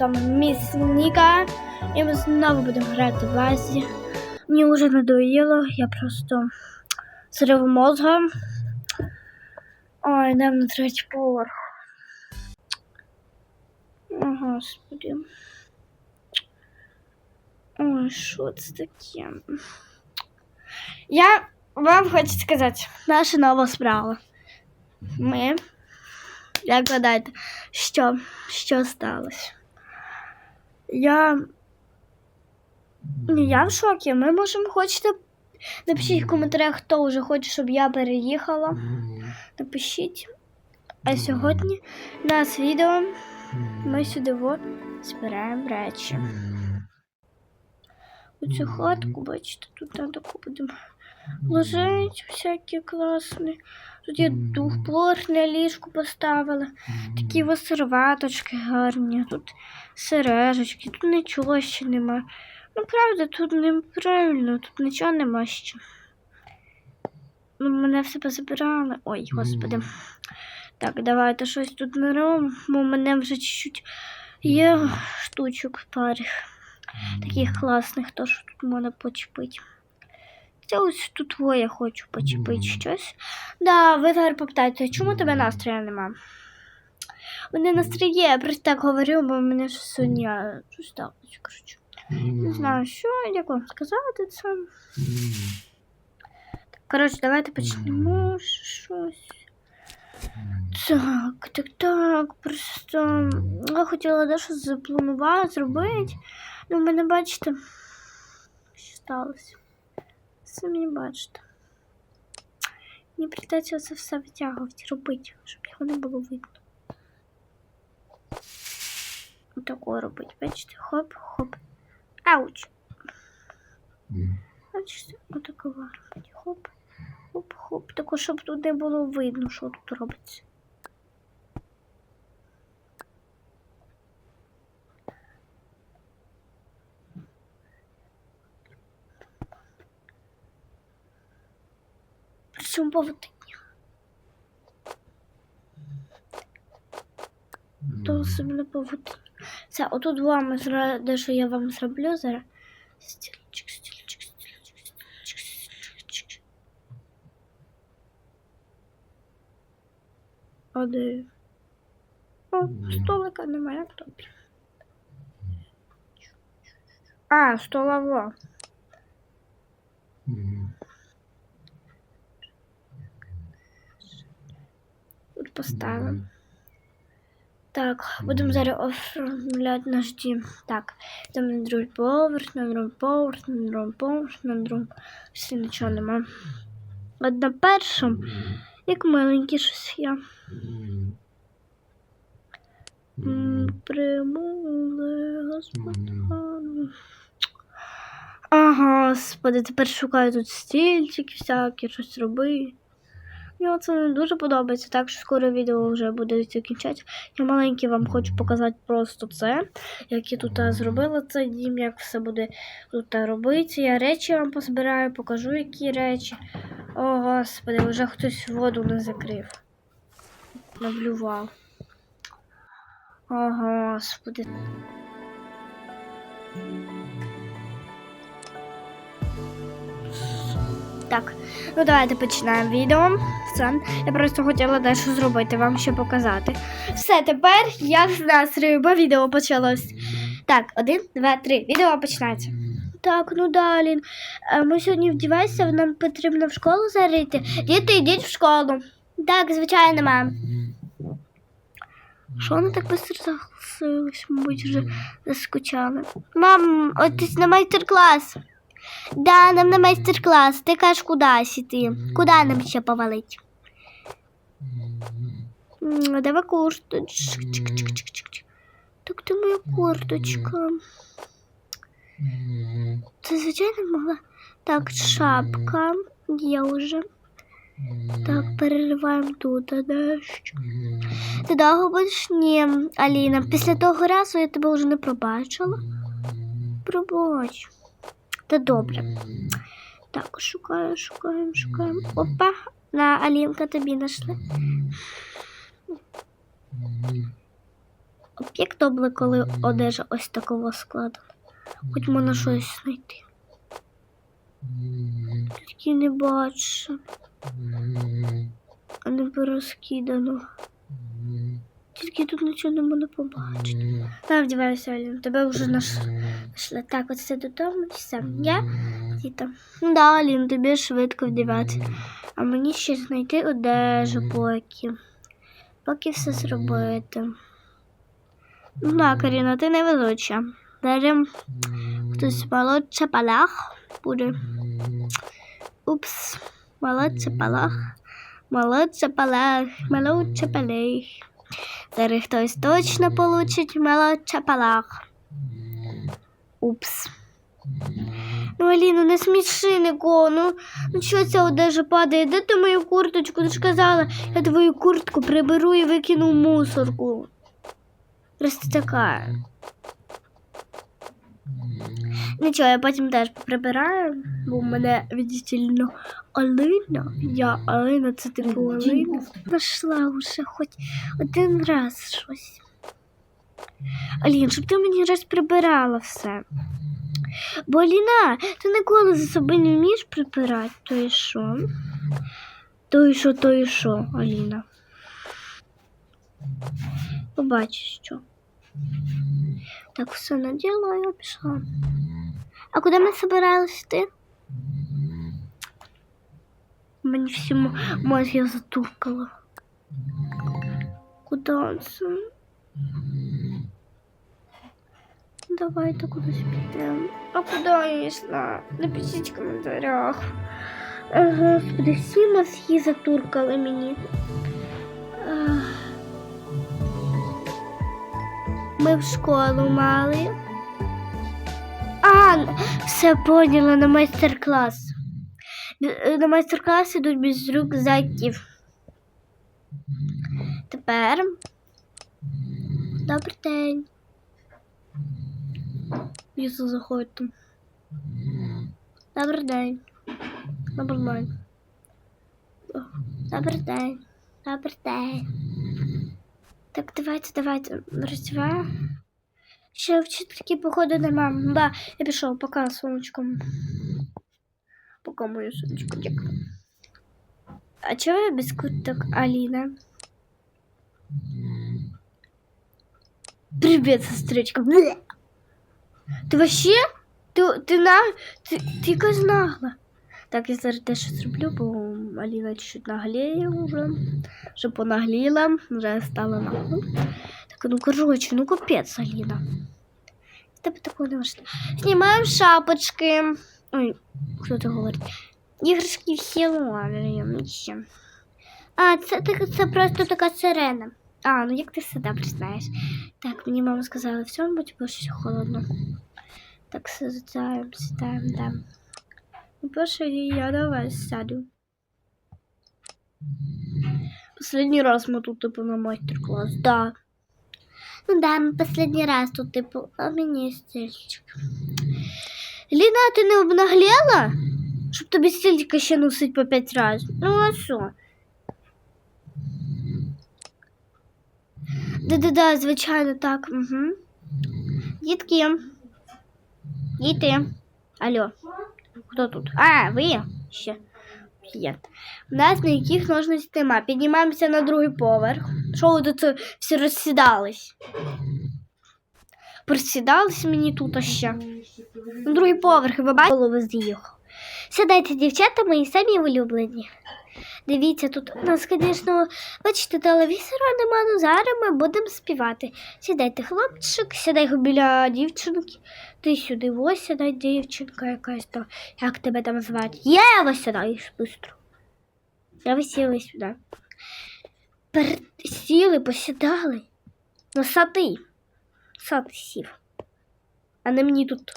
вами Міс Ніка. І ми знову будемо грати в Азі. Мені вже надоїло, я просто зрив мозга. Ой, йдемо на третій поверх. О, господи. Ой, що це таке? Я вам хочу сказати, наша нова справа. Ми, як гадаєте, що, що сталося? Я. Я в шокі. Ми можемо хочете. Напишіть в коментарях, хто вже хоче, щоб я переїхала. Напишіть. А сьогодні у нас відео. Ми сюди от збираємо речі. Оцю хатку, бачите, тут на таку ложити всякі класні. Тут є двохплорне ліжко поставили. Такі ось серваточки гарні, тут сережечки, тут нічого ще нема. Ну, правда, тут неправильно, тут нічого нема ще. Ну, мене все позабирали. Ой, господи. Так, давайте щось тут не робимо, бо мене вже чуть-чуть є штучок парих. Таких класних, то що тут можна почепити. Це ось тут я хочу почепити щось. Да, ви зараз попитаєте, чому тебе настрою нема? У мене настрій є, я просто так говорю, бо мене сьогодні щось сталося, коротше. Не знаю, що, як вам сказати це. Коротше, давайте почнемо щось. Так, так, так, просто я хотіла дещо запланувати, зробити. Ну, в мене, бачите, що сталося. Самі бачите. Мені прийдеться це все витягувати, робити, щоб його не було видно. Отако робити, бачите, хоп, хоп. Ауч. Бачите, отако робити. Хоп, хоп, хоп. Тако, щоб тут не було видно, що тут робиться. Причому павутині. То собі на павутині. Це, отут вам зра- дещо я вам зроблю зараз. Стільчик, стільчик, стільчик, стільчик, стільчик. А де? О, столика немає, добре. А, столова. Тут поставимо. Так, будемо зараз оформляти наш дім. Так, там на другий поверх, на другий поверх, на другий поверх, на другий. Всі нічого нема. От на першому, як маленький щось. М, Примули, господи. Ага, господи, тепер шукаю тут стільчики всякі, щось робити. Мені це дуже подобається, так що скоро відео вже буде закінчатися. Я маленький вам хочу показати просто це, як я тут зробила цей дім, як все буде тут робити. Я речі вам позбираю, покажу, які речі. О, господи, вже хтось воду не закрив. Наблював. О, господи. Так, ну давайте починаємо відео. Все. Я просто хотіла дещо зробити, вам ще показати. Все, тепер я з настрою, бо відео почалось. Так, один, два, три. Відео починається. Так, ну далі. Е, Ми сьогодні вдіваємося, нам потрібно в школу зарити. Діти, йдіть в школу. Так, звичайно, мам. Що вони так швидко заголосились, мабуть, вже заскучали. Мам, от на майстер-клас. Да, нам на майстер-клас. Ти кажеш, куди сіти? Куди нам ще повалить? Давай курточку. Так ти моя курточка. Це звичайно мала. Так, шапка. Є вже. Так, перериваємо тут, дещо. Ти довго будеш? Ні, Аліна. Після того разу я тебе вже не пробачила. Пробач. Та добре. Так, шукаю, шукаємо, шукаємо. Опа, на Алінка тобі знайшли. Як добре, коли одежа ось такого складу. Хоч можна щось знайти. Тільки не бачу. А не порозкидано. Тільки тут нічого не можна побачити. Та вдіваюся, Алін, тебе вже знайшли. Так, оце додому, все. Я і там. Ну да, Алін, тобі швидко вдівати. А мені ще знайти одежу поки. Поки все зробити. Ну да, Каріна, ти невелича. Берем хтось молодша палах буде. Упс, молодша палах. Молодша палах, молодша палах. Зараз хтось точно получить молодша палах. Упс. Ну, Аліна, не сміши нікого. Ну, ну що ця одежа падає? Де ти мою курточку? Ти ж казала, я твою куртку приберу і викину в мусорку. Раз ти така. Нічого, я потім теж прибираю, бо мене віддільно Алина. Я Алина, це типу Алина. Нашла вже хоч один раз щось. Алін, щоб ти мені раз прибирала все. Бо Аліна, ти ніколи за собою не вмієш прибирати, то і що? То і що, то і що, Аліна. Побачиш, що. Так, все наділа, я пішла. А куди ми збиралися йти? Мені всі мо- мозги затуркало. Куди це? Давайте кудись підемо. А куди я йшла? Напишіть в коментарях. Е, Господи, всі мозги затуркали мені. Ми в школу мали. А, все поняла на майстер-клас. Е, На майстер-клас ідуть без рюкзаків. Тепер. Добрий день. Якщо заходите. Добрий день. Добрий день. Добрий день. Добрий день. Так, давайте, давайте. Роздіваю. Ще вчительки, походу, нема. Да, я пішов, пока сонечком. Пока мою сонечку, дякую. А чого я без курток Аліна? Привет, сестричка. Бле. Ти вообще? Ти, ти на... Ти, ти якась нагла. Так, я зараз теж щось зроблю, бо Аліна чуть-чуть нагліє вже. Вже понагліла, вже стала нагло. Так, ну короче, ну капець, Аліна. Тебе такого не можна. Знімаємо шапочки. Ой, хто це говорить? Іграшки Хеллоуін ще. А, це, це, це просто така сирена. А, ну як ти все добре знаєш. Так, мені мама сказала, все, бо щось холодно. Так, сідаємо, сідаємо, да. Ну, перше я до вас сяду. Последний раз мы тут, типу, на мастер-класс, да. Ну да, мы последний раз тут, типу, а мені стільчик. Ліна, ти не обнаглела? Щоб тобі стільчика ще носить по п'ять разів. Ну, а що? Да-да-да, звичайно, так. Угу. Дітки. Діти. Алло. Хто тут? А, ви ще. Є. У нас ніяких ножниць нема. Піднімаємося на другий поверх. Що ви тут всі розсідались? Присідались мені тут ще. На другий поверх, ви бачите, голови з'їхав. Сідайте, дівчата, мої самі улюблені. Дивіться, тут у нас, звісно, бачите, телевізора нема, ну зараз ми будемо співати. Сідайте, хлопчик, сідай біля дівчинки. Ти сюди ось сідай, дівчинка якась там. Як тебе там звати? Єва сідаєш швидко. Я сіли сюди. Пер... Сіли, посідали. Носатий. Носатий сів. А не мені тут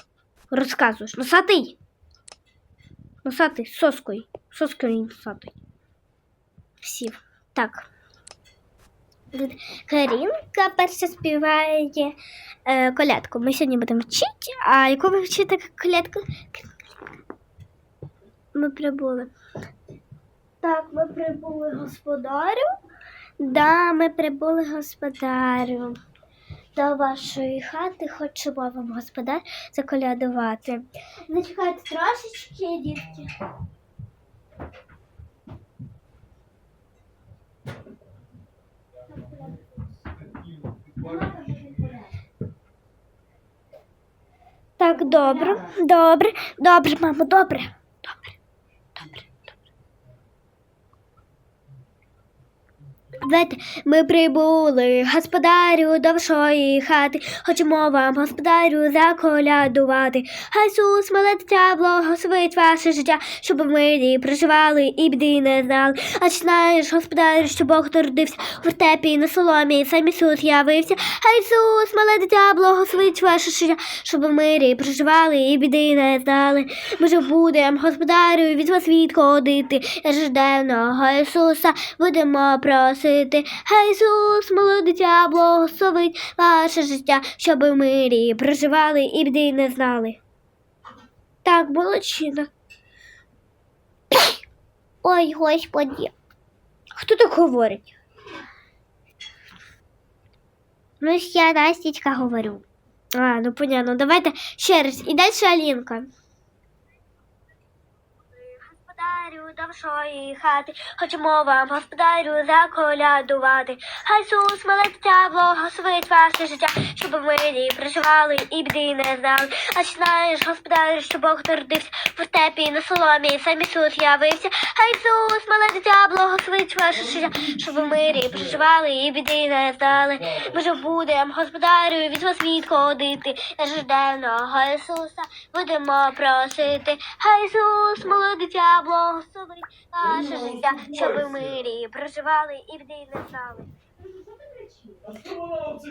розказуєш. Носатий. Носатий, соскою. Соскою носатий. Сів. Так. Карінка перша співає е, колядку. Ми сьогодні будемо вчити. А яку ви вчите колядку? Ми прибули. Так, ми прибули господарю. Да, ми прибули господарю. до вашої хати хочемо вам господар заколядувати. Зачекайте трошечки, дітки. Так, добре, добре, добре, мамо, добре. Знаєте, ми прибули, господарю до вашої хати, хочемо вам, господарю, заколядувати. Хай Ісус, мале благословить ваше життя, щоб ви в проживали і біди не знали. А чи знаєш, господарю, що Бог народився в вертепі на соломі, сам Ісус явився. Хай Ісус, мале благословить ваше життя, щоб ви в проживали і біди не знали. Ми ж будемо, господарю, від вас відходити. Рожденого Ісуса будемо просити. Хай Ісус, мале дитя, благословить ваше життя, щоб в мирі проживали і біди не знали. Так, молодчина. Ой, господі. Хто так говорить? Ну, я Настічка говорю. А, ну понятно. Давайте ще раз. І далі Алінка. Господарю до вашої хати, хочемо вам, господарю, заколядувати. Хай Ісус, благословить ваше життя, щоб ми проживали і біди не знали. А чи знаєш, господарю, що Бог народився в степі на соломі, сам Ісус явився. Хай Ісус, мале благословить ваше життя, щоб ви в мирі проживали і біди не стали. Ми ж будемо, господарю, від вас відходити, рожденого Ісуса будемо просити. Хай Ісус, мале дитя, благословить ваше життя, щоб ви в мирі проживали і біди не знали.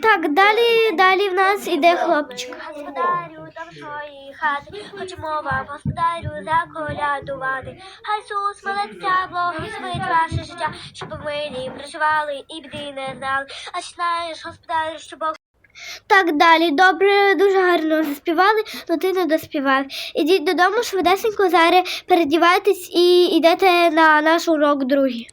Так, далі, далі в нас іде хлопчик. Господарю до вашої хати, хочемо вам, господарю, заколядувати. Хай Ісус, мале дитя, благословить ваше життя, щоб в проживали і біди не знали. А чи знаєш, господарю, що Бог так далі, добре, дуже гарно заспівали, але ти не доспівав. Ідіть додому швидесенько зараз передівайтесь і йдете на наш урок другий.